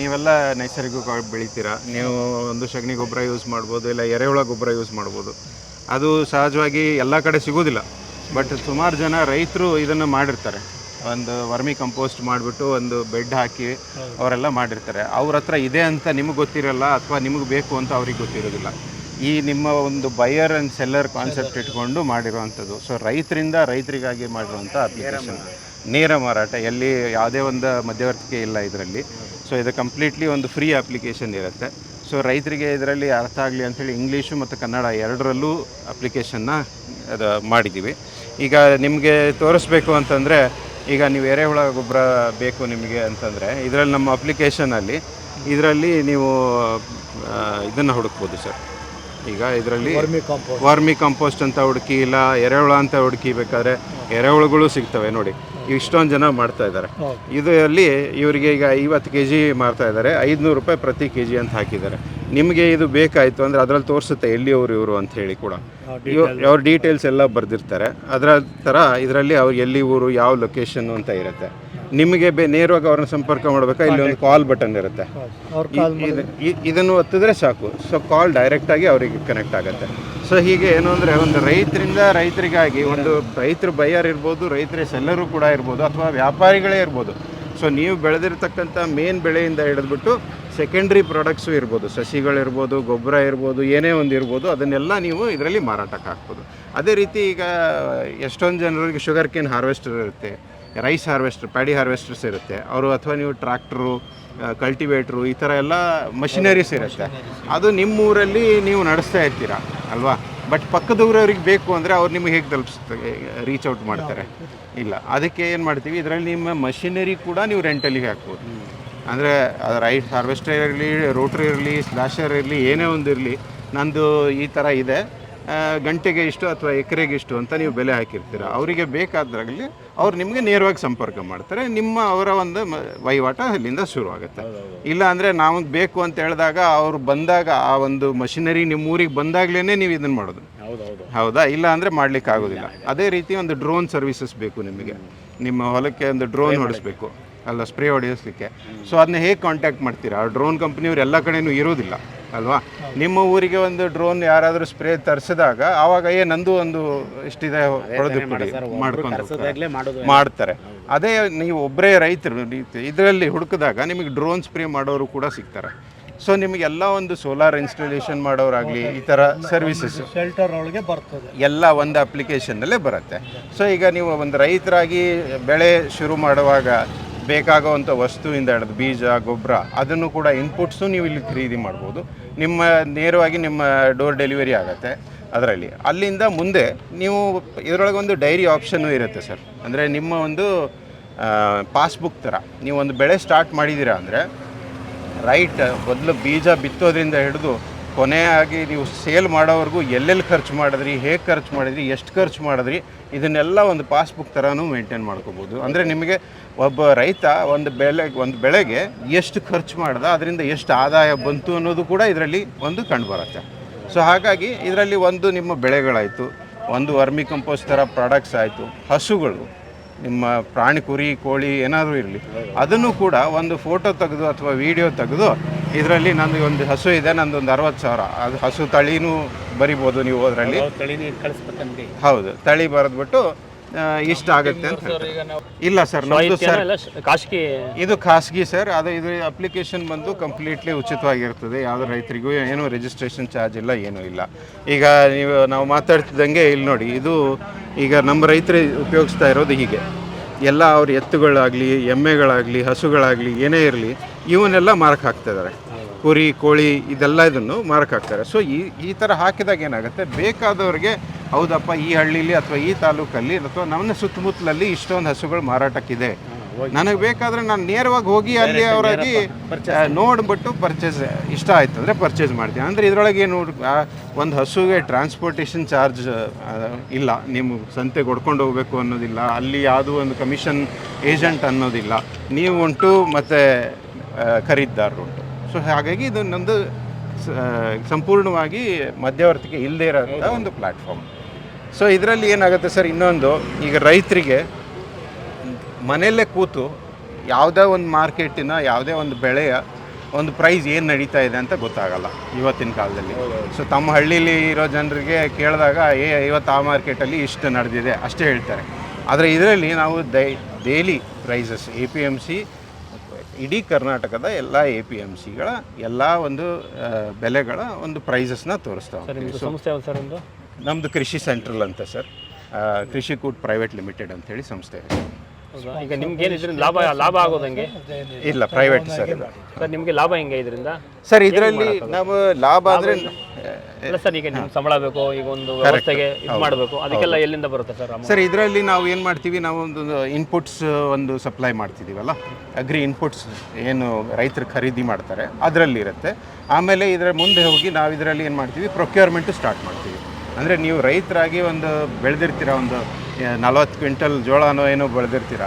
ನೀವೆಲ್ಲ ನೈಸರ್ಗಿಕ ಬೆಳಿತೀರಾ? ನೀವು ಒಂದು ಸಗಣಿ ಗೊಬ್ಬರ ಯೂಸ್ ಮಾಡ್ಬೋದು, ಇಲ್ಲ ಎರೆಹುಳ ಗೊಬ್ಬರ ಯೂಸ್ ಮಾಡ್ಬೋದು. ಅದು ಸಹಜವಾಗಿ ಎಲ್ಲ ಕಡೆ ಸಿಗೋದಿಲ್ಲ. ಬಟ್ ಸುಮಾರು ಜನ ರೈತರು ಇದನ್ನು ಮಾಡಿರ್ತಾರೆ. ಒಂದು ವರ್ಮಿ ಕಂಪೋಸ್ಟ್ ಮಾಡಿಬಿಟ್ಟು ಒಂದು ಬೆಡ್ ಹಾಕಿ ಅವರೆಲ್ಲ ಮಾಡಿರ್ತಾರೆ. ಅವ್ರ ಹತ್ರ ಇದೆ ಅಂತ ನಿಮಗೆ ಗೊತ್ತಿರಲ್ಲ ಅಥವಾ ನಿಮಗೆ ಬೇಕು ಅಂತ ಅವ್ರಿಗೆ ಗೊತ್ತಿರೋದಿಲ್ಲ. ಈ ನಿಮ್ಮ ಒಂದು ಬಯರ್ ಆ್ಯಂಡ್ ಸೆಲ್ಲರ್ ಕಾನ್ಸೆಪ್ಟ್ ಇಟ್ಕೊಂಡು ಮಾಡಿರುವಂಥದ್ದು. ಸೊ ರೈತರಿಂದ ರೈತರಿಗಾಗಿ ಮಾಡಿರುವಂಥ ಅಪ್ಲಿಕೇಶನ್ ನೇರ ಮಾರಾಟ. ಎಲ್ಲಿ ಯಾವುದೇ ಒಂದು ಮಧ್ಯವರ್ತಿಕೆ ಇಲ್ಲ ಇದರಲ್ಲಿ. ಸೊ ಇದು ಕಂಪ್ಲೀಟ್ಲಿ ಒಂದು ಫ್ರೀ ಅಪ್ಲಿಕೇಶನ್ ಇರುತ್ತೆ. ಸೊ ರೈತರಿಗೆ ಇದರಲ್ಲಿ ಅರ್ಥ ಆಗಲಿ ಅಂಥೇಳಿ ಇಂಗ್ಲೀಷು ಮತ್ತು ಕನ್ನಡ ಎರಡರಲ್ಲೂ ಅಪ್ಲಿಕೇಶನ್ನ ಅದು ಮಾಡಿದ್ದೀವಿ ಈಗ ನಿಮಗೆ ತೋರಿಸ್ಬೇಕು ಅಂತಂದರೆ, ಈಗ ನೀವು ಎರೆಹುಳ ಗೊಬ್ಬರ ಬೇಕು ನಿಮಗೆ ಅಂತಂದರೆ, ಇದರಲ್ಲಿ ನಮ್ಮ ಅಪ್ಲಿಕೇಶನಲ್ಲಿ ಇದರಲ್ಲಿ ನೀವು ಇದನ್ನು ಹುಡುಕ್ಬೋದು ಸರ್. ಈಗ ಇದರಲ್ಲಿ ವರ್ಮಿ ಕಾಂಪೋಸ್ಟ್. ಅಂತ ಹುಡುಕಿ ಇಲ್ಲ ಎರೆಹುಳ ಅಂತ ಹುಡುಕಿ ಬೇಕಾದ್ರೆ ಎರೆಹುಳುಗಳು ಸಿಗ್ತವೆ ನೋಡಿ. ಇಷ್ಟೊಂದು ಜನ ಮಾಡ್ತಾ ಇದ್ದಾರೆ. ಇದರಲ್ಲಿ ಇವರಿಗೆ ಈಗ ಐವತ್ತು ಕೆ ಜಿ ಮಾರ್ತಾ ಇದ್ದಾರೆ. ಐದುನೂರು ರೂಪಾಯಿ ಪ್ರತಿ ಕೆ ಜಿ ಅಂತ ಹಾಕಿದ್ದಾರೆ. ನಿಮಗೆ ಇದು ಬೇಕಾಯಿತು ಅಂದರೆ ಅದರಲ್ಲಿ ತೋರಿಸುತ್ತೆ ಎಲ್ಲಿಯವರು ಇವರು ಅಂತ ಹೇಳಿ ಕೂಡ. ಅವ್ರ ಡೀಟೇಲ್ಸ್ ಎಲ್ಲ ಬರೆದಿರ್ತಾರೆ. ಅದರ ಥರ ಇದರಲ್ಲಿ ಅವ್ರು ಎಲ್ಲಿ ಊರು ಯಾವ ಲೊಕೇಶನ್ ಅಂತ ಇರುತ್ತೆ. ನಿಮಗೆ ಬೇ ನೇರವಾಗಿ ಅವ್ರನ್ನ ಸಂಪರ್ಕ ಮಾಡಬೇಕಾ? ಇಲ್ಲಿ ಒಂದು ಕಾಲ್ ಬಟನ್ ಇರುತ್ತೆ. ಇ- ಇದು- ಇ- ಇದನ್ನು ಒತ್ತಿದ್ರೆ ಸಾಕು. ಸೊ ಕಾಲ್ ಡೈರೆಕ್ಟಾಗಿ ಅವರಿಗೆ ಕನೆಕ್ಟ್ ಆಗುತ್ತೆ. ಸೊ ಹೀಗೆ ಏನು ಅಂದರೆ ಒಂದು ರೈತರಿಂದ ರೈತರಿಗಾಗಿ ಒಂದು ರೈತರು ಬೈಯರ್ ಇರ್ಬೋದು ರೈತರ ಸೆಲ್ಲರು ಕೂಡ ಇರ್ಬೋದು ಅಥವಾ ವ್ಯಾಪಾರಿಗಳೇ ಇರ್ಬೋದು. ಸೊ ನೀವು ಬೆಳೆದಿರ್ತಕ್ಕಂಥ ಮೇನ್ ಬೆಳೆಯಿಂದ ಹಿಡಿದ್ಬಿಟ್ಟು ಸೆಕೆಂಡ್ರಿ ಪ್ರಾಡಕ್ಟ್ಸು ಇರ್ಬೋದು. ಸಸಿಗಳಿರ್ಬೋದು ಗೊಬ್ಬರ ಇರ್ಬೋದು ಏನೇ ಒಂದು ಇರ್ಬೋದು ಅದನ್ನೆಲ್ಲ ನೀವು ಇದರಲ್ಲಿ ಮಾರಾಟಕ್ಕೆ ಹಾಕ್ಬೋದು. ಅದೇ ರೀತಿ ಈಗ ಎಷ್ಟೊಂದು ಜನರಿಗೆ ಶುಗರ್ ಕೇನ್ ಹಾರ್ವೆಸ್ಟರ್ ಇರುತ್ತೆ. ರೈಸ್ ಹಾರ್ವೆಸ್ಟರ್ ಪ್ಯಾಡಿ ಹಾರ್ವೆಸ್ಟರ್ಸ್ ಇರುತ್ತೆ. ಅವರು ಅಥವಾ ನೀವು ಟ್ರ್ಯಾಕ್ಟ್ರು ಕಲ್ಟಿವೇಟ್ರು ಈ ಥರ ಎಲ್ಲ ಮಷಿನರೀಸ್ ಇರುತ್ತೆ. ಅದು ನಿಮ್ಮ ಊರಲ್ಲಿ ನೀವು ನಡೆಸ್ತಾ ಇರ್ತೀರಾ? ಅಲ್ವಾ? ಬಟ್ ಪಕ್ಕದ ಊರವ್ರಿಗೆ ಬೇಕು ಅಂದರೆ ಅವ್ರು ನಿಮಗೆ ಹೇಗೆ ತಲುಪಿಸ್ತಾರೆ ರೀಚ್ ಔಟ್ ಮಾಡ್ತಾರೆ. ಇಲ್ಲ. ಅದಕ್ಕೆ ಏನು ಮಾಡ್ತೀವಿ? ಇದರಲ್ಲಿ ನಿಮ್ಮ ಮಷಿನರಿ ಕೂಡ ನೀವು ರೆಂಟಲ್ಲಿಗೆ ಹಾಕ್ಬೋದು. ಅಂದರೆ ಅದು ರೈಸ್ ಹಾರ್ವೆಸ್ಟರ್ ಇರಲಿ ರೋಟ್ರ್ ಇರಲಿ ಸ್ಲಾಶರ್ ಇರಲಿ ಏನೇ ಒಂದು ಇರಲಿ ನಂದು ಈ ಥರ ಇದೆ. ಗಂಟೆಗೆ ಇಷ್ಟು ಅಥವಾ ಎಕರೆಗೆ ಇಷ್ಟು ಅಂತ ನೀವು ಬೆಲೆ ಹಾಕಿರ್ತೀರ. ಅವರಿಗೆ ಬೇಕಾದ್ರಾಗಲಿ ಅವ್ರು ನಿಮಗೆ ನೇರವಾಗಿ ಸಂಪರ್ಕ ಮಾಡ್ತಾರೆ. ನಿಮ್ಮ ಅವರ ಒಂದು ವಹಿವಾಟ ಅಲ್ಲಿಂದ ಶುರುವಾಗುತ್ತೆ. ಇಲ್ಲ ಅಂದರೆ ನಮಗೆ ಬೇಕು ಅಂತ ಹೇಳಿದಾಗ ಅವ್ರು ಬಂದಾಗ ಆ ಒಂದು ಮಷಿನರಿ ನಿಮ್ಮ ಊರಿಗೆ ಬಂದಾಗಲೇ ನೀವು ಇದನ್ನು ಮಾಡೋದು. ಹೌದಾ? ಇಲ್ಲ ಅಂದರೆ ಮಾಡ್ಲಿಕ್ಕೆ ಆಗೋದಿಲ್ಲ. ಅದೇ ರೀತಿ ಒಂದು ಡ್ರೋನ್ ಸರ್ವಿಸಸ್ ಬೇಕು ನಿಮಗೆ. ನಿಮ್ಮ ಹೊಲಕ್ಕೆ ಒಂದು ಡ್ರೋನ್ ಹೊಡಿಸ್ಬೇಕು. ಅಲ್ಲ ಸ್ಪ್ರೇ ಹೊಡಿಸ್ಲಿಕ್ಕೆ. ಸೊ ಅದನ್ನ ಹೇಗೆ ಕಾಂಟ್ಯಾಕ್ಟ್ ಮಾಡ್ತೀರಾ? ಆ ಡ್ರೋನ್ ಕಂಪ್ನಿಯವ್ರು ಎಲ್ಲ ಕಡೆಯೂ ಇರೋದಿಲ್ಲ. ಅಲ್ವಾ? ನಿಮ್ಮ ಊರಿಗೆ ಒಂದು ಡ್ರೋನ್ ಯಾರಾದರೂ ಸ್ಪ್ರೇ ತರಿಸಿದಾಗ ಆವಾಗ ಏ ನಂದು ಒಂದು ಇಷ್ಟಿದೆ ಹೊಡೆದು ಬಿಡಿ ಮಾಡ್ಕೊಂಡು. ಮಾಡ್ತಾರೆ. ಅದೇ ನೀವು ಒಬ್ಬರೇ ರೈತರು ಇದರಲ್ಲಿ ಹುಡುಕಿದಾಗ ನಿಮಗೆ ಡ್ರೋನ್ ಸ್ಪ್ರೇ ಮಾಡೋರು ಕೂಡ ಸಿಗ್ತಾರೆ. ಸೊ ನಿಮಗೆಲ್ಲ ಒಂದು ಸೋಲಾರ್ ಇನ್ಸ್ಟಾಲೇಷನ್ ಮಾಡೋರಾಗಲಿ ಈ ಥರ ಸರ್ವಿಸಸ್ ಶೆಲ್ಟರ್ ಒಳಗೆ ಬರ್ತದೆ. ಎಲ್ಲ ಒಂದು ಅಪ್ಲಿಕೇಶನ್ನಲ್ಲೇ ಬರುತ್ತೆ. ಸೊ ಈಗ ನೀವು ಒಂದು ರೈತರಾಗಿ ಬೆಳೆ ಶುರು ಮಾಡುವಾಗ ಬೇಕಾಗುವಂಥ ವಸ್ತುವಿಂದ ಹಿಡಿದು ಬೀಜ ಗೊಬ್ಬರ ಅದನ್ನು ಕೂಡ ಇನ್ಪುಟ್ಸು ನೀವು ಇಲ್ಲಿ ಖರೀದಿ ಮಾಡ್ಬೋದು. ನಿಮ್ಮ ನೇರವಾಗಿ ನಿಮ್ಮ ಡೋರ್ ಡೆಲಿವರಿ ಆಗುತ್ತೆ ಅದರಲ್ಲಿ. ಅಲ್ಲಿಂದ ಮುಂದೆ ನೀವು ಇದರೊಳಗೆ ಒಂದು ಡೈರಿ ಆಪ್ಷನ್ನು ಇರುತ್ತೆ ಸರ್. ಅಂದರೆ ನಿಮ್ಮ ಒಂದು ಪಾಸ್ಬುಕ್ ಥರ. ನೀವು ಒಂದು ಬೆಳೆ ಸ್ಟಾರ್ಟ್ ಮಾಡಿದ್ದೀರಾ ಅಂದರೆ ರೈಟ್ ಮೊದಲು ಬೀಜ ಬಿತ್ತೋದ್ರಿಂದ ಹಿಡಿದು ಕೊನೆಯಾಗಿ ನೀವು ಸೇಲ್ ಮಾಡೋವರೆಗೂ ಎಲ್ಲೆಲ್ಲಿ ಖರ್ಚು ಮಾಡಿದ್ರಿ, ಹೇಗೆ ಖರ್ಚು ಮಾಡಿದ್ರಿ, ಎಷ್ಟು ಖರ್ಚು ಮಾಡಿದ್ರಿ, ಇದನ್ನೆಲ್ಲ ಒಂದು ಪಾಸ್ಬುಕ್ ಥರನೂ ಮೇಂಟೈನ್ ಮಾಡ್ಕೋಬೋದು. ಅಂದರೆ ನಿಮಗೆ ಒಬ್ಬ ರೈತ ಒಂದು ಬೆಳೆ, ಒಂದು ಬೆಳೆಗೆ ಎಷ್ಟು ಖರ್ಚು ಮಾಡ್ದ, ಅದರಿಂದ ಎಷ್ಟು ಆದಾಯ ಬಂತು ಅನ್ನೋದು ಕೂಡ ಇದರಲ್ಲಿ ಒಂದು ಕಂಡುಬರುತ್ತೆ ಸೊ ಹಾಗಾಗಿ ಇದರಲ್ಲಿ ಒಂದು ನಿಮ್ಮ ಬೆಳೆಗಳಾಯಿತು, ಒಂದು ವರ್ಮಿ ಕಂಪೋಸ್ಟ್ ಥರ ಪ್ರಾಡಕ್ಟ್ಸ್ ಆಯಿತು, ಹಸುಗಳು ನಿಮ್ಮ ಪ್ರಾಣಿ ಕುರಿ ಕೋಳಿ ಏನಾದರೂ ಇರಲಿ ಅದನ್ನು ಕೂಡ ಒಂದು ಫೋಟೋ ತೆಗೆದು ಅಥವಾ ವಿಡಿಯೋ ತೆಗೆದು ಇದರಲ್ಲಿ ನಂದು ಒಂದು ಹಸು ಇದೆ ನಂದು ಒಂದು ಅರವತ್ತು ಸಾವಿರ. ಅದು ಹಸು ತಳಿನೂ ಬರಿಬೋದು ನೀವು ಅದರಲ್ಲಿ. ಹೌದು ತಳಿ ಬರೆದ್ಬಿಟ್ಟು ಇಷ್ಟ ಆಗುತ್ತೆ ಅಂತ. ಇಲ್ಲ ಸರ್ ನಮ್ದು ಸರ್ ಖಾಸಗಿ ಇದು ಖಾಸಗಿ ಸರ್ ಅದು ಇದು ಅಪ್ಲಿಕೇಶನ್ ಬಂದು ಕಂಪ್ಲೀಟ್ಲಿ ಉಚಿತವಾಗಿರ್ತದೆ. ಯಾವುದೇ ರೈತರಿಗೂ ಏನೂ ರಿಜಿಸ್ಟ್ರೇಷನ್ ಚಾರ್ಜ್ ಇಲ್ಲ ಏನೂ ಇಲ್ಲ. ಈಗ ನೀವು ನಾವು ಮಾತಾಡ್ತಿದ್ದಂಗೆ ಇಲ್ಲಿ ನೋಡಿ ಇದು ಈಗ ನಮ್ಮ ರೈತರು ಉಪಯೋಗಿಸ್ತಾ ಇರೋದು ಹೀಗೆ. ಎಲ್ಲ ಅವ್ರ ಎತ್ತುಗಳಾಗಲಿ ಎಮ್ಮೆಗಳಾಗಲಿ ಹಸುಗಳಾಗಲಿ ಏನೇ ಇರಲಿ ಇವನ್ನೆಲ್ಲ ಮಾರಕ್ಕೆ ಹಾಕ್ತಿದ್ದಾರೆ ಕುರಿ ಕೋಳಿ ಇದೆಲ್ಲ ಇದನ್ನು ಮಾರಕ್ಕೆ ಹಾಕ್ತಾರೆ. ಸೊ ಈ ಈ ಥರ ಹಾಕಿದಾಗ ಏನಾಗುತ್ತೆ? ಬೇಕಾದವ್ರಿಗೆ ಹೌದಪ್ಪ ಈ ಹಳ್ಳಿಲಿ ಅಥವಾ ಈ ತಾಲೂಕಲ್ಲಿ ಅಥವಾ ನಮ್ಮ ಸುತ್ತಮುತ್ತಲಲ್ಲಿ ಇಷ್ಟೊಂದು ಹಸುಗಳು ಮಾರಾಟಕ್ಕಿದೆ. ನನಗೆ ಬೇಕಾದ್ರೆ ನಾನು ನೇರವಾಗಿ ಹೋಗಿ ಅಲ್ಲಿ ಅವರಾಗಿ ನೋಡ್ಬಿಟ್ಟು ಪರ್ಚೇಸ್ ಇಷ್ಟ ಆಯ್ತು ಅಂದರೆ ಪರ್ಚೇಸ್ ಮಾಡ್ತೀನಿ. ಅಂದರೆ ಇದರೊಳಗೆ ಏನು ಒಂದು ಹಸುಗೆ ಟ್ರಾನ್ಸ್ಪೋರ್ಟೇಷನ್ ಚಾರ್ಜ್ ಇಲ್ಲ. ನೀವು ಸಂತೆಗೆ ಹೊಡ್ಕೊಂಡು ಹೋಗಬೇಕು ಅನ್ನೋದಿಲ್ಲ. ಅಲ್ಲಿ ಯಾವುದೋ ಒಂದು ಕಮಿಷನ್ ಏಜೆಂಟ್ ಅನ್ನೋದಿಲ್ಲ. ನೀವು ಉಂಟು ಮತ್ತು ಖರೀದಿದಾರರು ಉಂಟು. ಸೊ ಹಾಗಾಗಿ ಇದು ನಂದು ಸಂಪೂರ್ಣವಾಗಿ ಮಧ್ಯವರ್ತಿಕೆ ಇಲ್ಲದೇ ಇರೋಂಥ ಒಂದು ಪ್ಲ್ಯಾಟ್ಫಾರ್ಮ್ ಸೊ ಇದರಲ್ಲಿ ಏನಾಗುತ್ತೆ ಸರ್ ಇನ್ನೊಂದು ಈಗ ರೈತರಿಗೆ ಮನೆಯಲ್ಲೇ ಕೂತು ಯಾವುದೇ ಒಂದು ಮಾರ್ಕೆಟಿನ ಯಾವುದೇ ಒಂದು ಬೆಳೆಯ ಒಂದು ಪ್ರೈಸ್ ಏನು ನಡೀತಾ ಇದೆ ಅಂತ ಗೊತ್ತಾಗಲ್ಲ ಇವತ್ತಿನ ಕಾಲದಲ್ಲಿ. ಸೊ ತಮ್ಮ ಹಳ್ಳಿಲಿ ಇರೋ ಜನರಿಗೆ ಕೇಳಿದಾಗ ಏ ಇವತ್ತು ಆ ಮಾರ್ಕೆಟಲ್ಲಿ ಇಷ್ಟು ನಡೆದಿದೆ ಅಷ್ಟೇ ಹೇಳ್ತಾರೆ. ಆದರೆ ಇದರಲ್ಲಿ ನಾವು ದೈ daily prices A P M C ಇಡೀ ಕರ್ನಾಟಕದ ಎಲ್ಲ ಎ ಪಿ ಎಂ ಸಿಗಳ ಎಲ್ಲ ಒಂದು ಬೆಲೆಗಳ ಒಂದು ಪ್ರೈಸಸ್ನ ತೋರಿಸ್ತಾ ಹೋಗ್ತೀವಿ. ನಿಮ್ಮದು ಕೃಷಿ ಸೆಂಟ್ರಲ್ ಅಂತ ಸರ್. ಕೃಷಿ ಕೂಟ್ ಪ್ರೈವೇಟ್ ಲಿಮಿಟೆಡ್ ಅಂತ ಹೇಳಿ ಸಂಸ್ಥೆ. ಇದೆ. ಹೌದಾ? ಈಗ ನಿಮ್ಗೆ ಏನು ಇದರಿಂದ ಲಾಭ ಲಾಭ ಆಗೋದಂಗೆ? ಇಲ್ಲ ಪ್ರೈವೇಟ್ ಸರ್ ನಿಮಗೆ ಲಾಭ ಹೆಂಗೆ ಇದರಿಂದ? ಸರ್ ಇದರಲ್ಲಿ ನಾವು ಲಾಭ ಅಂದ್ರೆ ಇಲ್ಲ. ಸರ್ ಈಗ ನಿಮ್ಗೆ ಸಂಬಳ ಬೇಕು ಈಗ ಒಂದು ವ್ಯವಸ್ಥೆಗೆ ಇದು ಮಾಡಬೇಕು. ಅದಕ್ಕೆಲ್ಲ ಎಲ್ಲಿಂದ ಬರುತ್ತೆ ಸರ್ ಸರ್ ಇದರಲ್ಲಿ ನಾವು ಏನು ಮಾಡ್ತೀವಿ ನಾವು ಒಂದು ಇನ್ಪುಟ್ಸ್ ಒಂದು ಸಪ್ಲೈ ಮಾಡ್ತಿದ್ದೀವಲ್ಲ ಅಗ್ರಿ ಇನ್ಪುಟ್ಸ್ ಏನು ರೈತರು ಖರೀದಿ ಮಾಡ್ತಾರೆ ಅದರಲ್ಲಿ ಇರುತ್ತೆ ಆಮೇಲೆ ಇದರ ಮುಂದೆ ಹೋಗಿ ನಾವು ಇದರಲ್ಲಿ ಏನು ಮಾಡ್ತೀವಿ ಪ್ರೊಕ್ಯೂರ್ಮೆಂಟು ಸ್ಟಾರ್ಟ್ ಮಾಡ್ತೀವಿ. ಅಂದರೆ ನೀವು ರೈತರಾಗಿ ಒಂದು ಬೆಳೆದಿರ್ತೀರ, ಒಂದು ನಲವತ್ತು ಕ್ವಿಂಟಲ್ ಜೋಳನೋ ಏನೋ ಬೆಳೆದಿರ್ತೀರ,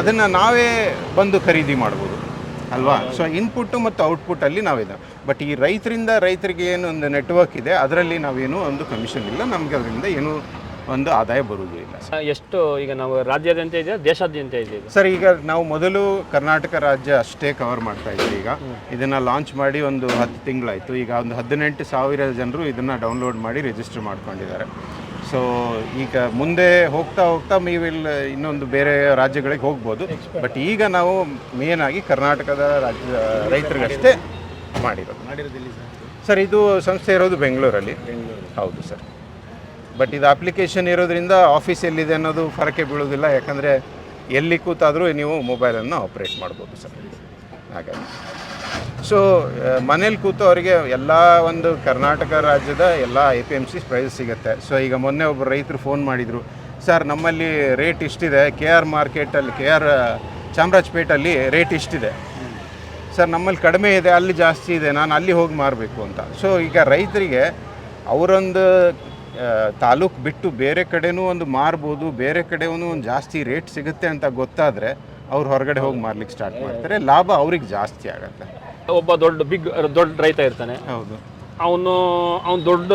ಅದನ್ನು ನಾವೇ ಬಂದು ಖರೀದಿ ಮಾಡ್ಬೋದು, ಅಲ್ವಾ? ಸೊ ಇನ್ಪುಟ್ಟು ಮತ್ತು ಔಟ್ಪುಟ್ಟಲ್ಲಿ ನಾವಿದೆ. ಬಟ್ ಈ ರೈತರಿಂದ ರೈತರಿಗೆ ಏನು ಒಂದು ನೆಟ್ವರ್ಕ್ ಇದೆ, ಅದರಲ್ಲಿ ನಾವೇನು ಒಂದು ಕಮಿಷನ್ ಇಲ್ಲ. ನಮಗೆ ಅದರಿಂದ ಏನೂ ಒಂದು ಆದಾಯ ಬರುವುದಿಲ್ಲ ಎಷ್ಟು ಈಗ ನಾವು ರಾಜ್ಯಾದ್ಯಂತ ಇದೆ ದೇಶಾದ್ಯಂತ ಇದೆ ಇದು ಸರ್ ಈಗ ನಾವು ಮೊದಲು ಕರ್ನಾಟಕ ರಾಜ್ಯ ಅಷ್ಟೇ ಕವರ್ ಮಾಡ್ತಾ ಇದ್ವಿ ಈಗ. ಇದನ್ನ ಲಾಂಚ್ ಮಾಡಿ ಒಂದು ಹತ್ತು ತಿಂಗಳಾಯಿತು. ಈಗ ಒಂದು ಹದಿನೆಂಟು ಸಾವಿರ ಜನರು ಇದನ್ನ ಡೌನ್ಲೋಡ್ ಮಾಡಿ ರಿಜಿಸ್ಟರ್ ಮಾಡ್ಕೊಂಡಿದ್ದಾರೆ. ಸೊ ಈಗ ಮುಂದೆ ಹೋಗ್ತಾ ಹೋಗ್ತಾ ಮೀ ವಿಲ್ ಇನ್ನೊಂದು ಬೇರೆ ರಾಜ್ಯಗಳಿಗೆ ಹೋಗ್ಬೋದು. ಬಟ್ ಈಗ ನಾವು ಮೇನ್ ಆಗಿ ಕರ್ನಾಟಕದ ರಾಜ್ಯ ರೈತರಿಗಷ್ಟೇ ಮಾಡಿರೋದು. ಸರ್? ಇದು ಸಂಸ್ಥೆ ಇರೋದು ಬೆಂಗಳೂರಲ್ಲಿ. ಹೌದು ಸರ್. ಬಟ್ ಇದು ಅಪ್ಲಿಕೇಶನ್ ಇರೋದ್ರಿಂದ ಆಫೀಸ್ ಎಲ್ಲಿದೆ ಅನ್ನೋದು ಫರಕೆ ಬೀಳೋದಿಲ್ಲ. ಯಾಕಂದರೆ ಎಲ್ಲಿ ಕೂತಾದರೂ ನೀವು ಮೊಬೈಲನ್ನು ಆಪ್ರೇಟ್ ಮಾಡ್ಬೋದು ಸರ್. ಹಾಗಾಗಿ. ಸೊ ಮನೇಲಿ ಕೂತು ಅವರಿಗೆ ಎಲ್ಲ ಒಂದು ಕರ್ನಾಟಕ ರಾಜ್ಯದ ಎಲ್ಲ A P M C price ಸಿಗುತ್ತೆ. ಸೊ ಈಗ ಮೊನ್ನೆ ಒಬ್ಬರು ರೈತರು ಫೋನ್ ಮಾಡಿದರು. ಸರ್ ನಮ್ಮಲ್ಲಿ ರೇಟ್ ಇಷ್ಟಿದೆ. ಕೆ ಆರ್ ಮಾರ್ಕೆಟಲ್ಲಿ ಕೆ ಆರ್ ಚಾಮರಾಜಪೇಟಲ್ಲಿ ರೇಟ್ ಇಷ್ಟಿದೆ. ಸರ್ ನಮ್ಮಲ್ಲಿ ಕಡಿಮೆ ಇದೆ. ಅಲ್ಲಿ ಜಾಸ್ತಿ ಇದೆ. ನಾನು ಅಲ್ಲಿ ಹೋಗಿ ಮಾರಬೇಕು ಅಂತ. ಸೊ ಈಗ ರೈತರಿಗೆ ಅವರೊಂದು ತಾಲೂಕು ಬಿಟ್ಟು ಬೇರೆ ಕಡೆನೂ ಒಂದು ಮಾರ್ಬೋದು ಬೇರೆ ಕಡೆನೂ ಒಂದು ಜಾಸ್ತಿ ರೇಟ್ ಸಿಗುತ್ತೆ ಅಂತ ಗೊತ್ತಾದರೆ ಅವ್ರು ಹೊರಗಡೆ ಹೋಗಿ ಮಾರ್ಲಿಕ್ಕೆ ಸ್ಟಾರ್ಟ್ ಮಾಡ್ತಾರೆ. ಲಾಭ ಅವ್ರಿಗೆ ಜಾಸ್ತಿ ಆಗುತ್ತೆ. ಒಬ್ಬ ದೊಡ್ಡ ಬಿಗ್ ದೊಡ್ಡ ರೈತ ಇರ್ತಾನೆ. ಹೌದು. ಅವನು ಅವ್ನು ದೊಡ್ಡ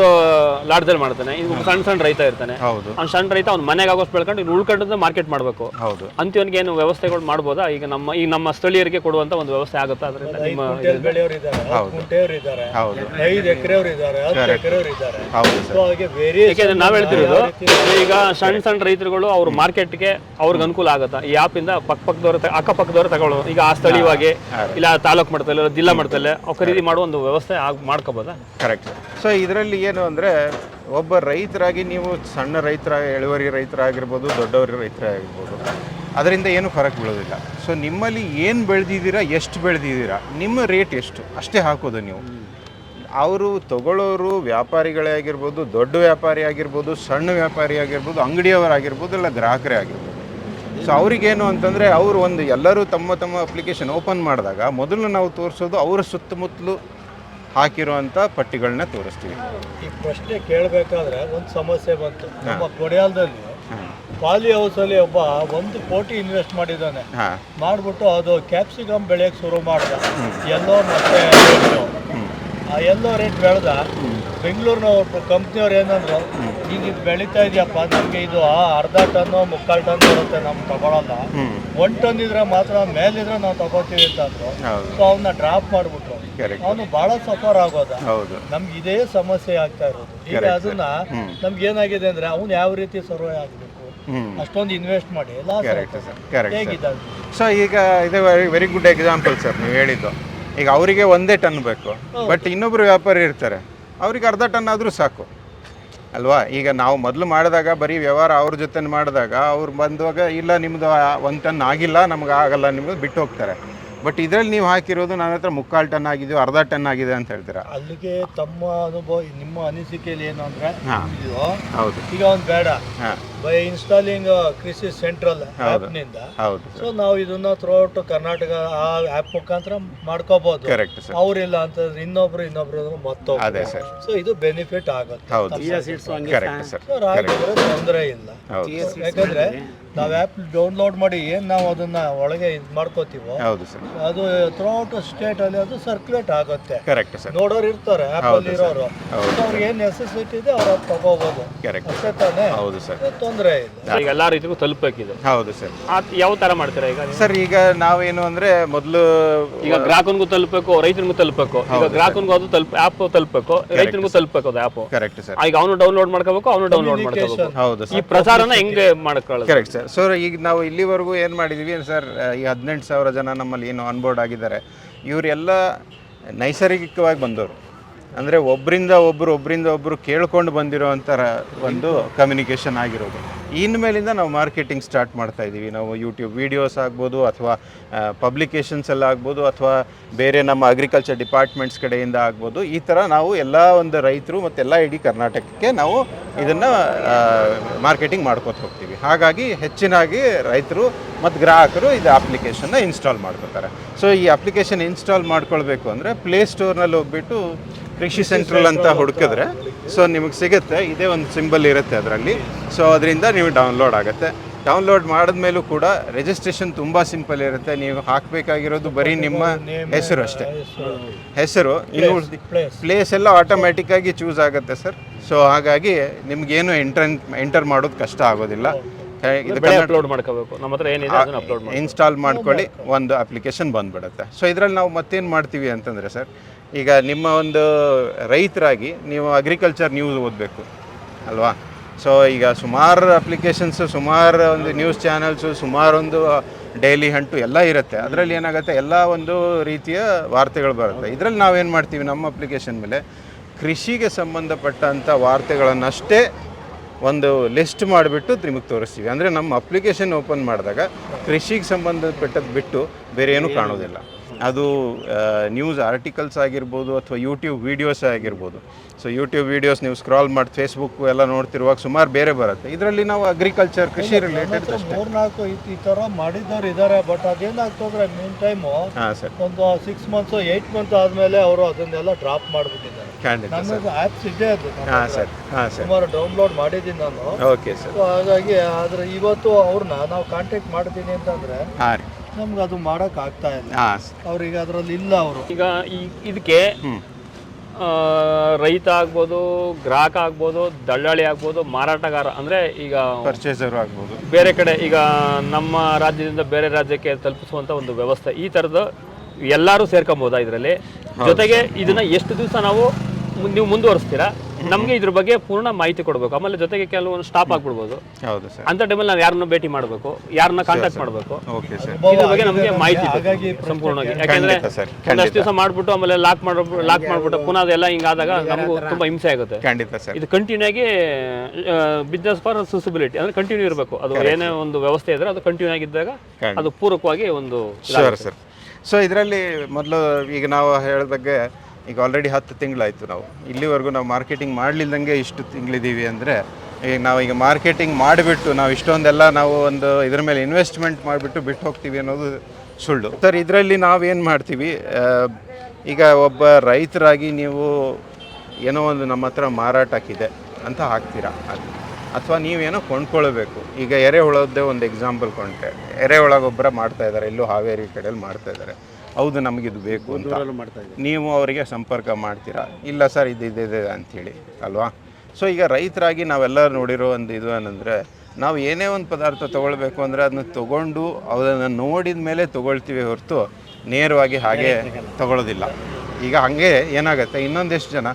ಲಾಡ್ಜಲ್ಲಿ ಮಾಡ್ತಾನೆ. ಇನ್ನು ಸಣ್ಣ ಸಣ್ಣ ರೈತ ಇರ್ತಾನೆ. ಹೌದು. ಅವ್ನು ಸಣ್ಣ ರೈತ ಅವ್ನು ಮನೆಗೆ ಆಗೋಸ್ ಬೆಳ್ಕೊಂಡು ಇನ್ನು ಉಳ್ಕೊಂಡದ್ದು ಮಾರ್ಕೆಟ್ ಮಾಡಬೇಕು. ಹೌದು. ಅಂತಿವನಿಗೆ ಏನು ವ್ಯವಸ್ಥೆಗಳು ಮಾಡ್ಬೋದಾ? ಈಗ ನಮ್ಮ ಈಗ ನಮ್ಮ ಸ್ಥಳೀಯರಿಗೆ ಕೊಡುವಂತ ಒಂದು ವ್ಯವಸ್ಥೆ ಆಗುತ್ತಾ? ಅದರಿಂದ ನಿಮ್ಮ ಬೆಳೆಯವರು ಇದ್ದಾರೆ ಹೌದು. ಕುಂಟೆಯವರು ಇದ್ದಾರೆ ಹೌದು. ಐದು ಎಕರೆಯವರು ಇದ್ದಾರೆ ಹತ್ತು ಎಕರೆಯವರು ಇದ್ದಾರೆ ಹೌದು ಸೊ ಸರ್ ಹಾಗೆ ವೇರಿಯೇಷನ್ ಯಾಕೆಂದ್ರೆ ನಾವ್ ಹೇಳ್ತಿರೋದು ಈಗ ಸಣ್ಣ ಸಣ್ಣ ರೈತರುಗಳು ಅವ್ರ ಮಾರ್ಕೆಟ್ಗೆ ಅವ್ರಿಗೆ ಅನುಕೂಲ ಆಗುತ್ತಾ? ಈ ಆಪ್ ಇಂದ ಪಕ್ಕ ಪಕ್ಕದವ್ರ ಅಕ್ಕಪಕ್ಕದವ್ರ ತಗೊಳ್ಳೋ ಈಗ ಆ ಸ್ಥಳೀಯವಾಗಿ ಇಲ್ಲ ತಾಲೂಕ್ ಮಟ್ಟದಲ್ಲಿ ಇಲ್ಲ ಜಿಲ್ಲಾ ಮಟ್ಟದಲ್ಲಿ ಅವ್ರು ಖರೀದಿ ಮಾಡುವ ಒಂದು ವ್ಯವಸ್ಥೆ ಆಗಿ ಮಾಡ್ಕೋಬೋದಾ? ಕರೆಕ್ಟ್ ಸೊ ಇದರಲ್ಲಿ ಏನು ಅಂದರೆ, ಒಬ್ಬ ರೈತರಾಗಿ ನೀವು ಸಣ್ಣ ರೈತರ ಎಳುವರಿ ರೈತರಾಗಿರ್ಬೋದು, ದೊಡ್ಡವರ ರೈತರಾಗಿರ್ಬೋದು, ಅದರಿಂದ ಏನು ಫರಕ್ ಬೀಳೋದಿಲ್ಲ. ಸೊ ನಿಮ್ಮಲ್ಲಿ ಏನು ಬೆಳೆದಿದ್ದೀರಾ, ಎಷ್ಟು ಬೆಳೆದಿದ್ದೀರಾ, ನಿಮ್ಮ ರೇಟ್ ಎಷ್ಟು, ಅಷ್ಟೇ ಹಾಕೋದು ನೀವು. ಅವರು ತಗೊಳ್ಳೋರು ವ್ಯಾಪಾರಿಗಳೇ ಆಗಿರ್ಬೋದು, ದೊಡ್ಡ ವ್ಯಾಪಾರಿ ಆಗಿರ್ಬೋದು, ಸಣ್ಣ ವ್ಯಾಪಾರಿ ಆಗಿರ್ಬೋದು, ಅಂಗಡಿಯವರಾಗಿರ್ಬೋದು, ಇಲ್ಲ ಗ್ರಾಹಕರೇ ಆಗಿರ್ಬೋದು. ಸೊ ಅವ್ರಿಗೇನು ಅಂತಂದರೆ, ಅವರು ಒಂದು ಎಲ್ಲರೂ ತಮ್ಮ ತಮ್ಮ ಅಪ್ಲಿಕೇಶನ್ ಓಪನ್ ಮಾಡಿದಾಗ, ಮೊದಲು ನಾವು ತೋರಿಸೋದು, ಅವರ ಸುತ್ತಮುತ್ತಲು ಹಾಕಿರುವಂಥ ಪಟ್ಟಿಗಳನ್ನ ತೋರಿಸ್ತೀವಿ. ಈ ಪ್ರಶ್ನೆ ಕೇಳಬೇಕಾದ್ರೆ ಒಂದು ಸಮಸ್ಯೆ ಬಂತು. ನಮ್ಮ ಕೊಡಿಯಾಲದಲ್ಲಿ ಪಾಲಿ ಹೌಸಲ್ಲಿ ಅಲ್ಲಿ ಒಬ್ಬ ಒಂದು ಕೋಟಿ ಇನ್ವೆಸ್ಟ್ ಮಾಡಿದ್ದಾನೆ. ಮಾಡಿಬಿಟ್ಟು ಮಾಡ್ಬಿಟ್ಟು ಅದು ಕ್ಯಾಪ್ಸಿಕಮ್ ಬೆಳೆಯಕ್ಕೆ ಶುರು ಮಾಡ್ದ. ಎಲ್ಲೋ ಮತ್ತೆ ಆ ಎಲ್ಲೋ ರೇಟ್ ಬೆಳೆದ. ಬೆಂಗಳೂರಿನ ಕಂಪ್ನಿಯವ್ರು ಏನಂದ್ರು ಈಗ ಇದು ಬೆಳೀತಾ ಇದೆಯಪ್ಪ ನಮಗೆ ಇದು ಆ ಅರ್ಧ ಟನ್ನು ಮುಕ್ಕಾಲು ಟನ್ ಬರುತ್ತೆ ನಮ್ಗೆ ತಗೊಳಲ್ಲ. ಒನ್ ಟನ್ ಇದ್ರೆ ಮಾತ್ರ ಮೇಲಿದ್ರೆ ನಾವು ತಗೋತೀವಿ ಅಂತಂದ್ರು ಸೊ ಅವನ್ನ ಡ್ರಾಪ್ ಮಾಡ್ಬಿಟ್ರು. ಕರೆಕ್ಟ್ ಅವನು ಬಹಳ ಸಫರ್ ಆಗೋದ. ಹೌದು. ನಮ್ಗೆ ಇದೇ ಸಮಸ್ಯೆ ಆಗ್ತಾ ಇರೋದು. ಈಗ ಅದನ್ನ. ನಮ್ಗೆ ಏನಾಗಿದೆ ಅಂದ್ರೆ ಅವನು ಯಾವ ರೀತಿ ಸರ್ವೆ ಆಗಬೇಕು? ಅಷ್ಟೊಂದು ಇನ್ವೆಸ್ಟ್ ಮಾಡಿ. Loss correct sir correct sir ಹೇಗಿದ್ದಾನೆ ಸೊ ಈಗ ಇದು ವೆರಿ ಗುಡ್ ಎಕ್ಸಾಂಪಲ್ ಸರ್ ನೀವು ಹೇಳಿದ್ದು. ಈಗ ಅವರಿಗೆ ಒಂದೇ ಟನ್ ಬೇಕು. ಬಟ್ ಇನ್ನೊಬ್ರು ವ್ಯಾಪಾರಿ ಇರ್ತಾರೆ. ಅವ್ರಿಗೆ ಅರ್ಧ ಟನ್ ಆದರೂ ಸಾಕು. ಅಲ್ವಾ? ಈಗ ನಾವು ಮೊದಲು ಮಾಡಿದಾಗ ಬರೀ ವ್ಯವಹಾರ ಅವ್ರ ಜೊತೆ ಮಾಡಿದಾಗ ಅವ್ರು ಬಂದಾಗ ಇಲ್ಲ ನಿಮ್ಮದು ಒಂದು ಟನ್ ಆಗಿಲ್ಲ ನಮ್ಗೆ ಆಗಲ್ಲ ನಿಮ್ಮದು ಬಿಟ್ಟು ಹೋಗ್ತಾರೆ. ಬಟ್ ಇದರಲ್ಲಿ ನೀವು ಹಾಕಿರೋದು ನನ್ನ ಹತ್ರ ಮುಕ್ಕಾಲು ಟನ್ ಆಗಿದೆ ಅರ್ಧ ಟನ್ ಆಗಿದೆ ಅಂತ ಹೇಳ್ತೀರಾ? ಅಲ್ಲಿಗೆ ತಮ್ಮ ಅನುಭವ ನಿಮ್ಮ ಅನಿಸಿಕೆಯಲ್ಲಿ ಏನು ಅಂದ್ರೆ ಹಾ. ಇದು ಹೌದು. ಈಗ ಒಂದು ಬೇಡ. ಹಾಂ. ಬೈ ಇನ್ಸ್ಟಾಲಿಂಗ್ ಕೃಷಿ ಸೆಂಟ್ರಲ್ನಿಂದ ಹೌದು. ಸೊ ನಾವು ಇದನ್ನ ಥ್ರೂಔಟ್ ಕರ್ನಾಟಕ ಆ ಆ್ಯಪ್ ಮುಖಾಂತರ ಮಾಡ್ಕೋಬಹುದು ಕರೆಕ್ಟ್ ಸರ್ ಅವ್ರಿಲ್ಲ ಅಂತಂದ್ರೆ ಇನ್ನೊಬ್ರು ಇನ್ನೊಬ್ರು ಅಂದ್ರೆ ಮತ್ತೊಬ್ರು. ಅದೇ ಸರ್ ಸೊ ಇದು ಬೆನಿಫಿಟ್ ಆಗುತ್ತೆ. ಹೌದು. ಕರೆಕ್ಟ್ ಸರ್ ಸೊ ತೊಂದರೆ ಇಲ್ಲ. ಯಾಕಂದ್ರೆ ನಾವು ಆ್ಯಪ್ ಡೌನ್ಲೋಡ್ ಮಾಡಿ ಏನು ನಾವು ಅದನ್ನ ಒಳಗೆ ಇದು ಮಾಡ್ಕೋತೀವೋ ಹೌದು ಸರ್. ಅದು ಥ್ರೂಔಟ್ ಸ್ಟೇಟಲ್ಲಿ ಅದು ಸರ್ಕ್ಯುಲೇಟ್ ಆಗುತ್ತೆ. Correct sir. ನೋಡೋರು ಇರ್ತಾರೆ ಆ್ಯಪಲ್ಲಿ ಇರೋರು. ಅವ್ರಿಗೆ ಏನು ನೆಸೆಸಿಟಿ ಇದೆ ಅವ್ರು ಅದು ತಗೋಬೋದು. ಕರೆಕ್ಟ್ ಅಷ್ಟೇ ತಾನೇ? ಹೌದು ಸರ್. ತೊಂದರೆ ಇಲ್ಲ. ಈಗ ಎಲ್ಲಾ ರೀತಿಗೂ ತಲುಪಬೇಕಿದೆ ಹೌದು ಸರ್. ಆ ಯಾವ ತರ ಮಾಡ್ತೀರಾ ಈಗ ಸರ್ ಈಗ ನಾವೇನು ಅಂದ್ರೆ ಮೊದಲು ಈಗ ಗ್ರಾಹಕನಿಗೂ ತಲುಪಬೇಕು ರೈತನಿಗೂ ತಲುಪಬೇಕು. ಈಗ ಗ್ರಾಹಕನಿಗೂ ಅದು ತಲುಪ ಆ್ಯಪ್ ತಲುಪಬೇಕು ರೈತನಿಗೂ ತಲುಪಬೇಕು ಅದು ಆ್ಯಪ್ ಕರೆಕ್ಟ್ ಸರ್. ಈಗ ಅವನು ಡೌನ್ಲೋಡ್ ಮಾಡ್ಕೋಬೇಕು ಅವನು ಡೌನ್ಲೋಡ್ ಮಾಡ್ಕೋಬೇಕು. ಹೌದು ಈ ಸರ್ ಪ್ರಸಾರನ ಹೆಂಗೆ ಮಾಡ್ಕೊಳ್ಳೋದು? Correct sir. ಸೊ ಈಗ ನಾವು ಇಲ್ಲಿವರೆಗೂ ಏನು ಮಾಡಿದ್ವಿ ಸರ್ ಈ ಹದಿನೆಂಟು ಸಾವಿರ ಜನ ನಮ್ಮಲ್ಲಿ ಏನು ಆನ್ಬೋರ್ಡ್ ಆಗಿದ್ದಾರೆ. ಇವರೆಲ್ಲ ನೈಸರ್ಗಿಕವಾಗಿ ಬಂದವರು. ಅಂದರೆ ಒಬ್ಬರಿಂದ ಒಬ್ಬರು ಒಬ್ಬರಿಂದ ಒಬ್ಬರು ಕೇಳ್ಕೊಂಡು ಬಂದಿರೋವಂಥ ಒಂದು ಕಮ್ಯುನಿಕೇಷನ್ ಆಗಿರೋದು. ಇನ್ಮೇಲಿಂದ ನಾವು ಮಾರ್ಕೆಟಿಂಗ್ ಸ್ಟಾರ್ಟ್ ಮಾಡ್ತಾ ಇದ್ದೀವಿ. ನಾವು ಯೂಟ್ಯೂಬ್ ವೀಡಿಯೋಸ್ ಆಗ್ಬೋದು ಅಥವಾ ಪಬ್ಲಿಕೇಶನ್ಸ್ ಎಲ್ಲ ಆಗ್ಬೋದು ಅಥವಾ ಬೇರೆ ನಮ್ಮ ಅಗ್ರಿಕಲ್ಚರ್ ಡಿಪಾರ್ಟ್ಮೆಂಟ್ಸ್ ಕಡೆಯಿಂದ ಆಗ್ಬೋದು. ಈ ಥರ ನಾವು ಎಲ್ಲ ಒಂದು ರೈತರು ಮತ್ತು ಎಲ್ಲ ಇಡೀ ಕರ್ನಾಟಕಕ್ಕೆ ನಾವು ಇದನ್ನು ಮಾರ್ಕೆಟಿಂಗ್ ಮಾಡ್ಕೊತ ಹೋಗ್ತೀವಿ. ಹಾಗಾಗಿ ಹೆಚ್ಚಿನಾಗಿ ರೈತರು ಮತ್ತು ಗ್ರಾಹಕರು ಇದು ಅಪ್ಲಿಕೇಶನ್ನ ಇನ್ಸ್ಟಾಲ್ ಮಾಡ್ಕೋತಾರೆ. ಸೊ ಈ ಅಪ್ಲಿಕೇಶನ್ ಇನ್ಸ್ಟಾಲ್ ಮಾಡ್ಕೊಳ್ಬೇಕು ಅಂದರೆ ಪ್ಲೇಸ್ಟೋರ್ನಲ್ಲಿ ಹೋಗ್ಬಿಟ್ಟು ಕೃಷಿ ಸೆಂಟ್ರಲ್ ಅಂತ ಹುಡುಕಿದ್ರೆ ಸೊ ನಿಮಗೆ ಸಿಗುತ್ತೆ. ಇದೇ ಒಂದು ಸಿಂಬಲ್ ಇರುತ್ತೆ ಅದರಲ್ಲಿ. ಸೊ ಅದರಿಂದ ನೀವು ಡೌನ್ಲೋಡ್ ಆಗುತ್ತೆ. ಡೌನ್ಲೋಡ್ ಮಾಡಿದ್ಮೇಲೂ ಕೂಡ ರಿಜಿಸ್ಟ್ರೇಷನ್ ತುಂಬ ಸಿಂಪಲ್ ಇರುತ್ತೆ. ನೀವು ಹಾಕಬೇಕಾಗಿರೋದು ಬರೀ ನಿಮ್ಮ ಹೆಸರು ಅಷ್ಟೇ. ಹೆಸರು ಇನ್ನು ಪ್ಲೇಸ್ ಎಲ್ಲ ಆಟೋಮ್ಯಾಟಿಕ್ ಆಗಿ ಚೂಸ್ ಆಗುತ್ತೆ ಸರ್. ಸೊ ಹಾಗಾಗಿ ನಿಮ್ಗೇನು ಎಂಟರ್ ಎಂಟರ್ ಮಾಡೋದು ಕಷ್ಟ ಆಗೋದಿಲ್ಲ. ಅಪ್ಲೋಡ್ ಮಾಡ್ಕೋಬೇಕು. ನಮ್ಮ ಹತ್ರ ಏನಿದೆ ಅದನ್ನ ಅಪ್ಲೋಡ್ ಮಾಡಿ ಇನ್ಸ್ಟಾಲ್ ಮಾಡ್ಕೊಳ್ಳಿ ಒಂದು ಅಪ್ಲಿಕೇಶನ್ ಬಂದ್ಬಿಡುತ್ತೆ. ಸೊ ಇದರಲ್ಲಿ ನಾವು ಮತ್ತೇನು ಮಾಡ್ತೀವಿ ಅಂತಂದರೆ ಸರ್ ಈಗ ನಿಮ್ಮ ಒಂದು ರೈತರಾಗಿ ನೀವು ಅಗ್ರಿಕಲ್ಚರ್ ನ್ಯೂಸ್ ಓದಬೇಕು, ಅಲ್ವಾ? ಸೊ ಈಗ ಸುಮಾರು ಅಪ್ಲಿಕೇಶನ್ಸು ಸುಮಾರು ಒಂದು ನ್ಯೂಸ್ ಚಾನಲ್ಸು ಸುಮಾರು ಒಂದು ಡೈಲಿ ಹಂಟು ಎಲ್ಲ ಇರುತ್ತೆ. ಅದರಲ್ಲಿ ಏನಾಗುತ್ತೆ, ಎಲ್ಲ ಒಂದು ರೀತಿಯ ವಾರ್ತೆಗಳು ಬರುತ್ತೆ. ಇದರಲ್ಲಿ ನಾವೇನು ಮಾಡ್ತೀವಿ, ನಮ್ಮ ಅಪ್ಲಿಕೇಶನ್ ಮೇಲೆ ಕೃಷಿಗೆ ಸಂಬಂಧಪಟ್ಟಂಥ ವಾರ್ತೆಗಳನ್ನಷ್ಟೇ ಒಂದು ಲಿಸ್ಟ್ ಮಾಡಿಬಿಟ್ಟು ನಿಮಗೆ ತೋರಿಸ್ತೀವಿ. ಅಂದರೆ ನಮ್ಮ ಅಪ್ಲಿಕೇಶನ್ ಓಪನ್ ಮಾಡಿದಾಗ ಕೃಷಿಗೆ ಸಂಬಂಧಪಟ್ಟದ್ದು ಬಿಟ್ಟು ಬೇರೆ ಏನೂ ಕಾಣೋದಿಲ್ಲ. ಅದು ನ್ಯೂಸ್ ಆರ್ಟಿಕಲ್ಸ್ ಆಗಿರ್ಬೋದು ಅಥವಾ ಯೂಟ್ಯೂಬ್ ವೀಡಿಯೋಸ್ ಆಗಿರ್ಬೋದು. ಸೊ ಯೂಟ್ಯೂಬ್ ವೀಡಿಯೋಸ್ ನೀವು ಸ್ಕ್ರಾಲ್ ಮಾಡಿ ಫೇಸ್ಬುಕ್ ಎಲ್ಲ ನೋಡ್ತಿರುವಾಗ ಸುಮಾರು ಬೇರೆ ಬರುತ್ತೆ. ಇದರಲ್ಲಿ ನಾವು ಅಗ್ರಿಕಲ್ಚರ್ ಕೃಷಿ ರಿಲೇಟೆಡ್ ಮೂರ್ನಾಲ್ಕು ಈ ಈ ಥರ ಮಾಡಿದವ್ರು ಇದ್ದಾರೆ ಬಟ್ ಅದೇನಾಗ್ತಂದ್ರೆ ಮೇನ್ ಟೈಮು ಹಾಂ ಸರ್. ಒಂದು ಸಿಕ್ಸ್ ಮಂತ್ಸು ಏಯ್ಟ್ ಮಂತ್ ಆದಮೇಲೆ ಅವರು ಅದನ್ನೆಲ್ಲ ಡ್ರಾಪ್ ಮಾಡಿಬಿಟ್ಟಿದ್ದಾರೆ. ಖಂಡಿತ ಸರ್ ನನ್ನದು ಆ್ಯಪ್ಸ್ ಇದೆ ಅದು. ನಮ್ಮ ಹಾಂ ಹತ್ರ. ಸರ್. ಹಾಂ ಸರ್. ಸುಮಾರು ಡೌನ್ಲೋಡ್ ಮಾಡಿದ್ದೀನಿ ನಾನು. ಓಕೆ ಸರ್ So ಹಾಗಾಗಿ ಆದ್ರೆ ಇವತ್ತು ಅವ್ರನ್ನ ನಾವು ಕಾಂಟ್ಯಾಕ್ಟ್ ಮಾಡ್ತೀನಿ ಅಂತಂದ್ರೆ ಹಾಂ ರೀ. ನಮ್ಗೆ ಅದು ಮಾಡಕ್ ಆಗ್ತಾ ಇಲ್ಲ. ಹಾಂ ಅವ್ರಿಗೆ ಅದ್ರಲ್ಲಿ ಇಲ್ಲ ಅವರು. ಈಗ ಈ ಇದಕ್ಕೆ ಹ್ಞೂ ಆ, ರೈತ ಆಗ್ಬೋದು ಗ್ರಾಹಕ ಆಗ್ಬೋದು ದಳ್ಳಾಳಿ ಆಗ್ಬೋದು ಮಾರಾಟಗಾರ ಅಂದ್ರೆ ಈಗ ಪರ್ಚೇಸರು ಆಗ್ಬೋದು. ಬೇರೆ ಕಡೆ ಈಗ ನಮ್ಮ ರಾಜ್ಯದಿಂದ ಬೇರೆ ರಾಜ್ಯಕ್ಕೆ ತಲುಪಿಸುವಂತ ಒಂದು ವ್ಯವಸ್ಥೆ. ಈ ತರದ ಎಲ್ಲರೂ ಸೇರ್ಕೊಬೋದಾ ಇದರಲ್ಲಿ? ಜೊತೆಗೆ ಇದನ್ನ ಎಷ್ಟು ದಿವಸ ನಾವು ನೀವು ಮುಂದುವರಿಸ್ತೀರಾ? ನಮಗೆ ಇದ್ರ ಬಗ್ಗೆ ಪೂರ್ಣ ಮಾಹಿತಿ ಕೊಡಬೇಕು. ಆಮೇಲೆ ಜೊತೆಗೆ ಕೆಲವೊಂದು ಸ್ಟಾಪ್ ಆಗ್ಬಿಡ್ಬೋದು. ಹೌದು ಸರ್. ಅಂತ ಟೈಮಲ್ಲಿ ನಾವು ಯಾರನ್ನ ಭೇಟಿ ಮಾಡಬೇಕು. ಯಾರನ್ನ ಕಾಂಟ್ಯಾಕ್ಟ್ ಮಾಡಬೇಕು. Okay sir. ಇದ್ರ ಬಗ್ಗೆ ನಮಗೆ ಮಾಹಿತಿ ಬೇಕು. ಸಂಪೂರ್ಣವಾಗಿ. ಯಾಕಂದ್ರೆ ಒಂದಷ್ಟು ದಿವಸ ಮಾಡ್ಬಿಟ್ಟು ಆಮೇಲೆ ಲಾಕ್ ಮಾಡ್ಬಿಟ್ಟು ಲಾಕ್ ಮಾಡ್ಬಿಟ್ಟು ಪುನಃ ಅದೆಲ್ಲ ಹಿಂಗಾದಾಗ ನಮಗೂ ತುಂಬಾ ಹಿಂಸೆ ಆಗುತ್ತೆ. ಖಂಡಿತ ಸರ್. ಇದು ಕಂಟಿನ್ಯೂ ಆಗಿ ಬಿಸ್ನೆಸ್ ಫಾರ್ ಸೂಸಿಬಿಲಿಟಿ ಅಂದ್ರೆ ಕಂಟಿನ್ಯೂ ಇರಬೇಕು. ಅದು ಏನೇ ಒಂದು ವ್ಯವಸ್ಥೆ ಇದ್ರೆ ಅದು ಕಂಟಿನ್ಯೂ ಆಗಿದ್ದಾಗ. ಅದು ಪೂರಕವಾಗಿ ಒಂದು ಶೋರ್ ಸರ್. ಸೊ ಇದರಲ್ಲಿ ಮೊದಲು ಈಗ ನಾವು ಹೇಳಿದಾಗೆ ಈಗ ಆಲ್ರೆಡಿ ಹತ್ತು ತಿಂಗಳಾಯಿತು ನಾವು. ಇಲ್ಲಿವರೆಗೂ ನಾವು ಮಾರ್ಕೆಟಿಂಗ್ ಮಾಡಲಿಲ್ಲದಂಗೆ ಇಷ್ಟು ತಿಂಗಳಿದ್ದೀವಿ ಅಂದರೆ ಈಗ ನಾವು ಈಗ ಮಾರ್ಕೆಟಿಂಗ್ ಮಾಡಿಬಿಟ್ಟು ನಾವು ಇಷ್ಟೊಂದೆಲ್ಲ ನಾವು ಒಂದು ಇದ್ರ ಮೇಲೆ ಇನ್ವೆಸ್ಟ್ಮೆಂಟ್ ಮಾಡಿಬಿಟ್ಟು ಬಿಟ್ಟು ಹೋಗ್ತೀವಿ ಅನ್ನೋದು ಸುಳ್ಳು. ಸರ್ ಇದರಲ್ಲಿ ನಾವೇನು ಮಾಡ್ತೀವಿ ಈಗ ಒಬ್ಬ ರೈತರಾಗಿ ನೀವು ಏನೋ ಒಂದು ನಮ್ಮ ಹತ್ರ ಮಾರಾಟಕ್ಕಿದೆ ಅಂತ ಹಾಕ್ತೀರಾ? ಅದು. ಅಥವಾ ನೀವೇನೋ ಕೊಂಡ್ಕೊಳ್ಬೇಕು. ಈಗ ಎರೆಹುಳದ್ದೇ ಒಂದು ಎಕ್ಸಾಂಪಲ್ ಕೊಂಡ್ರೆ. ಎರೆಹುಳ ಗೊಬ್ಬರ ಮಾಡ್ತಾಯಿದ್ದಾರೆ ಇಲ್ಲೂ ಹಾವೇರಿ ಕಡೆಯಲ್ಲಿ ಮಾಡ್ತಾ ಇದ್ದಾರೆ. ಹೌದು ನಮಗಿದು ಬೇಕು ಅಂತ. ನೀವು ಅವರಿಗೆ ಸಂಪರ್ಕ ಮಾಡ್ತೀರಾ? ಇಲ್ಲ ಸರ್ ಇದು ಇದಿದೆ ಅಂಥೇಳಿ ಅಲ್ವಾ? ಸೊ ಈಗ ರೈತರಾಗಿ ನಾವೆಲ್ಲ ನೋಡಿರೋ ಒಂದು ಇದು ಏನಂದರೆ ನಾವು ಏನೇ ಒಂದು ಪದಾರ್ಥ ತೊಗೊಳ್ಬೇಕು ಅಂದರೆ ಅದನ್ನ ತೊಗೊಂಡು ಅದನ್ನು ನೋಡಿದ ಮೇಲೆ ತೊಗೊಳ್ತೀವಿ ಹೊರತು ನೇರವಾಗಿ ಹಾಗೆ ತೊಗೊಳ್ಳೋದಿಲ್ಲ. ಈಗ ಹಾಗೆ ಏನಾಗುತ್ತೆ ಇನ್ನೊಂದೆಷ್ಟು ಜನ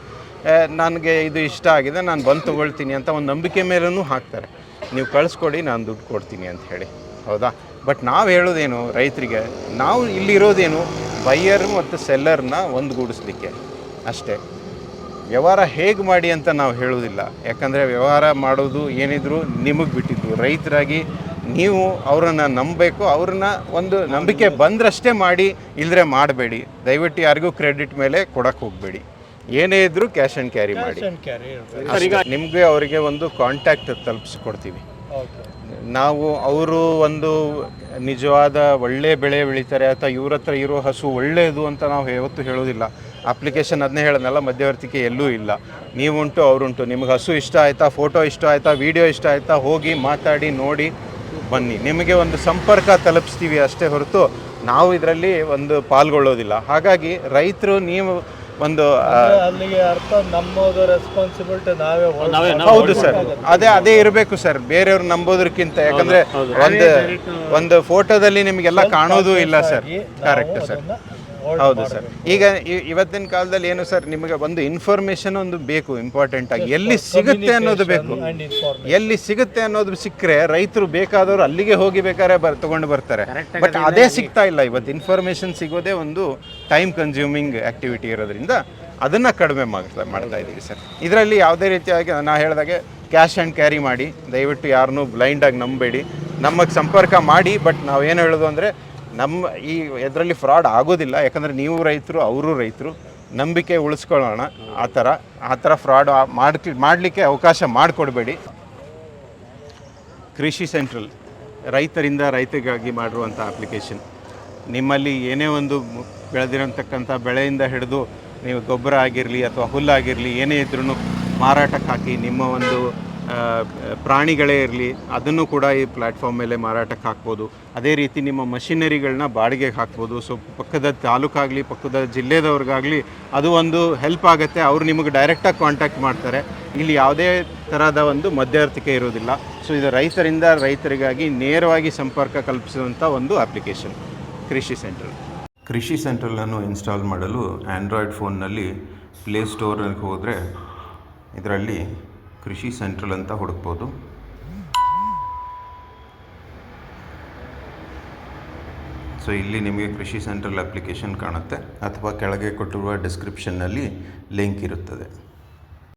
ನನಗೆ ಇದು ಇಷ್ಟ ಆಗಿದೆ ನಾನು ಬಂದು ತೊಗೊಳ್ತೀನಿ ಅಂತ ಒಂದು ನಂಬಿಕೆ ಮೇಲೂ ಹಾಕ್ತಾರೆ. ನೀವು ಕಳಿಸ್ಕೊಡಿ ನಾನು ದುಡ್ಡು ಕೊಡ್ತೀನಿ ಅಂತ ಹೇಳಿ ಹೌದಾ? ಬಟ್ ನಾವು ಹೇಳೋದೇನು ರೈತರಿಗೆ ನಾವು ಇಲ್ಲಿರೋದೇನು ಬೈಯರ್ ಮತ್ತು ಸೆಲ್ಲರ್ನ ಒಂದುಗೂಡಿಸ್ಲಿಕ್ಕೆ. ಅಷ್ಟೇ. ವ್ಯವಹಾರ ಹೇಗೆ ಮಾಡಿ ಅಂತ ನಾವು ಹೇಳೋದಿಲ್ಲ ಯಾಕಂದರೆ ವ್ಯವಹಾರ ಮಾಡೋದು ಏನಿದ್ರು ನಿಮಗೆ ಬಿಟ್ಟಿದ್ದು. ರೈತರಾಗಿ ನೀವು ಅವರನ್ನು ನಂಬಬೇಕು ಅವ್ರನ್ನ ಒಂದು ನಂಬಿಕೆ ಬಂದ್ರಷ್ಟೇ ಮಾಡಿ ಇಲ್ಲದ್ರೆ ಮಾಡಬೇಡಿ. ದಯವಿಟ್ಟು ಯಾರಿಗೂ ಕ್ರೆಡಿಟ್ ಮೇಲೆ ಕೊಡಕ್ಕೆ ಹೋಗಬೇಡಿ. ಏನೇ ಇದ್ದರೂ ಕ್ಯಾಶ್ ಆ್ಯಂಡ್ ಕ್ಯಾರಿ ಮಾಡಿ. ನಿಮಗೆ ಅವರಿಗೆ ಒಂದು ಕಾಂಟ್ಯಾಕ್ಟ್ ತಲುಪಿಸ್ಕೊಡ್ತೀವಿ. ನಾವು ಅವರು ಒಂದು ನಿಜವಾದ ಒಳ್ಳೆ ಬೆಳೆ ಬೆಳೀತಾರೆ ಅಥವಾ ಇವ್ರ ಹತ್ರ ಇರೋ ಹಸು ಒಳ್ಳೆಯದು ಅಂತ ನಾವು ಯಾವತ್ತೂ ಹೇಳೋದಿಲ್ಲ. ಅಪ್ಲಿಕೇಶನ್ ಅದನ್ನೇ ಹೇಳೋದಲ್ಲ ಮಧ್ಯವರ್ತಿಕೆ ಎಲ್ಲೂ ಇಲ್ಲ. ನೀವುಂಟು, ಅವರುಂಟು. ನಿಮ್ಗೆ ಹಸು ಇಷ್ಟ ಆಯಿತಾ ಫೋಟೋ ಇಷ್ಟ ಆಯಿತಾ ವಿಡಿಯೋ ಇಷ್ಟ ಆಯಿತಾ, ಹೋಗಿ ಮಾತಾಡಿ, ನೋಡಿ, ಬನ್ನಿ. ನಿಮಗೆ ಒಂದು ಸಂಪರ್ಕ ತಲುಪಿಸ್ತೀವಿ ಅಷ್ಟೇ ಹೊರತು ನಾವು ಇದರಲ್ಲಿ ಒಂದು ಪಾಲ್ಗೊಳ್ಳೋದಿಲ್ಲ. ಹಾಗಾಗಿ ರೈತರು ನೀವು ಒಂದು ಅಲ್ಲಿಗೆ ಅರ್ಥ ನಮ್ಮದು ರೆಸ್ಪಾನ್ಸಿಬಿಲಿಟಿ ನಾವೇ ಹೌದು ಸರ್. ಅದೇ ಅದೇ ಇರಬೇಕು ಸರ್. ಬೇರೆಯವ್ರು ನಂಬೋದಕ್ಕಿಂತ ಯಾಕಂದ್ರೆ ಒಂದು ಒಂದು ಫೋಟೋದಲ್ಲಿ ನಿಮಗೆಲ್ಲ ಕಾಣೋದು ಇಲ್ಲ ಸರ್. Correct sir. ಹೌದು ಸರ್. ಈಗ ಇವತ್ತಿನ ಕಾಲದಲ್ಲಿ ಏನು ಸರ್ ನಿಮಗೆ ಒಂದು ಇನ್ಫಾರ್ಮೇಶನ್ ಒಂದು ಬೇಕು ಇಂಪಾರ್ಟೆಂಟ್ ಆಗಿ. ಎಲ್ಲಿ ಸಿಗುತ್ತೆ ಅನ್ನೋದು ಬೇಕು. ಎಲ್ಲಿ ಸಿಗುತ್ತೆ ಅನ್ನೋದು ಸಿಕ್ಕರೆ ರೈತರು ಬೇಕಾದವರು ಅಲ್ಲಿಗೆ ಹೋಗಿ ಬೇಕಾದ್ರೆ ಬರ್ ತಗೊಂಡು ಬರ್ತಾರೆ. ಬಟ್ ಅದೇ ಸಿಗ್ತಾ ಇಲ್ಲ. ಇವತ್ತು ಇನ್ಫಾರ್ಮೇಶನ್ ಸಿಗೋದೇ ಒಂದು ಟೈಮ್ ಕನ್ಸ್ಯೂಮಿಂಗ್ ಆಕ್ಟಿವಿಟಿ ಇರೋದ್ರಿಂದ ಅದನ್ನ ಕಡಿಮೆ ಮಾಡ್ತಾ ಮಾಡ್ತಾ ಇದ್ದೀವಿ ಸರ್. ಇದರಲ್ಲಿ ಯಾವುದೇ ರೀತಿಯಾಗಿ ನಾ ಹೇಳಿದಾಗೆ ಕ್ಯಾಶ್ ಆ್ಯಂಡ್ ಕ್ಯಾರಿ ಮಾಡಿ. ದಯವಿಟ್ಟು ಯಾರನ್ನೂ ಬ್ಲೈಂಡಾಗಿ ನಂಬಬೇಡಿ ನಮಗೆ ಸಂಪರ್ಕ ಮಾಡಿ. ಬಟ್ ನಾವು ಏನು ಹೇಳೋದು ಅಂದರೆ ನಮ್ಮ ಈ ಇದರಲ್ಲಿ ಫ್ರಾಡ್ ಆಗೋದಿಲ್ಲ. ಯಾಕಂದರೆ ನೀವು ರೈತರು, ಅವರು ರೈತರು, ನಂಬಿಕೆ ಉಳಿಸ್ಕೊಳ್ಳೋಣ. ಆ ಥರ ಆ ಥರ ಫ್ರಾಡ್ ಮಾಡ್ಲಿ ಮಾಡಲಿಕ್ಕೆ ಅವಕಾಶ ಮಾಡಿಕೊಡ್ಬೇಡಿ. ಕೃಷಿ ಸೆಂಟ್ರಲ್, ರೈತರಿಂದ ರೈತರಿಗಾಗಿ ಮಾಡಿರುವಂಥ ಅಪ್ಲಿಕೇಶನ್ ನಿಮ್ಮಲ್ಲಿ ಏನೇ ಒಂದು ಬೆಳೆದಿರತಕ್ಕಂಥ ಬೆಳೆಯಿಂದ ಹಿಡಿದು ನೀವು ಗೊಬ್ಬರ ಆಗಿರಲಿ ಅಥವಾ ಹುಲ್ಲಾಗಿರಲಿ ಏನೇ ಇದ್ರೂ ಮಾರಾಟಕ್ಕೆ ಹಾಕಿ ನಿಮ್ಮ ಒಂದು ಪ್ರಾಣಿಗಳೇ ಇರಲಿ, ಅದನ್ನು ಕೂಡ ಈ ಪ್ಲ್ಯಾಟ್ಫಾರ್ಮ್ ಮೇಲೆ ಮಾರಾಟಕ್ಕೆ ಹಾಕ್ಬೋದು. ಅದೇ ರೀತಿ ನಿಮ್ಮ ಮಷಿನರಿಗಳನ್ನ ಬಾಡಿಗೆಗೆ ಹಾಕ್ಬೋದು. ಸೊ, ಪಕ್ಕದ ತಾಲೂಕಾಗಲಿ, ಪಕ್ಕದ ಜಿಲ್ಲೆದವ್ರಿಗಾಗಲಿ ಅದು ಒಂದು ಹೆಲ್ಪ್ ಆಗುತ್ತೆ. ಅವರು ನಿಮಗೆ ಡೈರೆಕ್ಟಾಗಿ ಕಾಂಟ್ಯಾಕ್ಟ್ ಮಾಡ್ತಾರೆ. ಇಲ್ಲಿ ಯಾವುದೇ ಥರದ ಒಂದು ಮಧ್ಯವರ್ತಿಕೆ ಇರೋದಿಲ್ಲ. ಸೊ, ಇದು ರೈತರಿಂದ ರೈತರಿಗಾಗಿ ನೇರವಾಗಿ ಸಂಪರ್ಕ ಕಲ್ಪಿಸುವಂಥ ಒಂದು ಅಪ್ಲಿಕೇಶನ್ ಕೃಷಿ ಸೆಂಟ್ರಲ್. ಕೃಷಿ ಸೆಂಟ್ರಲನ್ನು ಇನ್ಸ್ಟಾಲ್ ಮಾಡಲು ಆ್ಯಂಡ್ರಾಯ್ಡ್ ಫೋನ್ನಲ್ಲಿ ಪ್ಲೇಸ್ಟೋರ್ಗೆ ಹೋದರೆ ಇದರಲ್ಲಿ ಕೃಷಿ ಸೆಂಟ್ರಲ್ ಅಂತ ಹುಡುಕ್ಬೋದು. ಸೊ ಇಲ್ಲಿ ನಿಮಗೆ ಕೃಷಿ ಸೆಂಟ್ರಲ್ ಅಪ್ಲಿಕೇಶನ್ ಕಾಣುತ್ತೆ. ಅಥವಾ ಕೆಳಗೆ ಕೊಟ್ಟಿರುವ ಡಿಸ್ಕ್ರಿಪ್ಷನ್ನಲ್ಲಿ ಲಿಂಕ್ ಇರುತ್ತದೆ.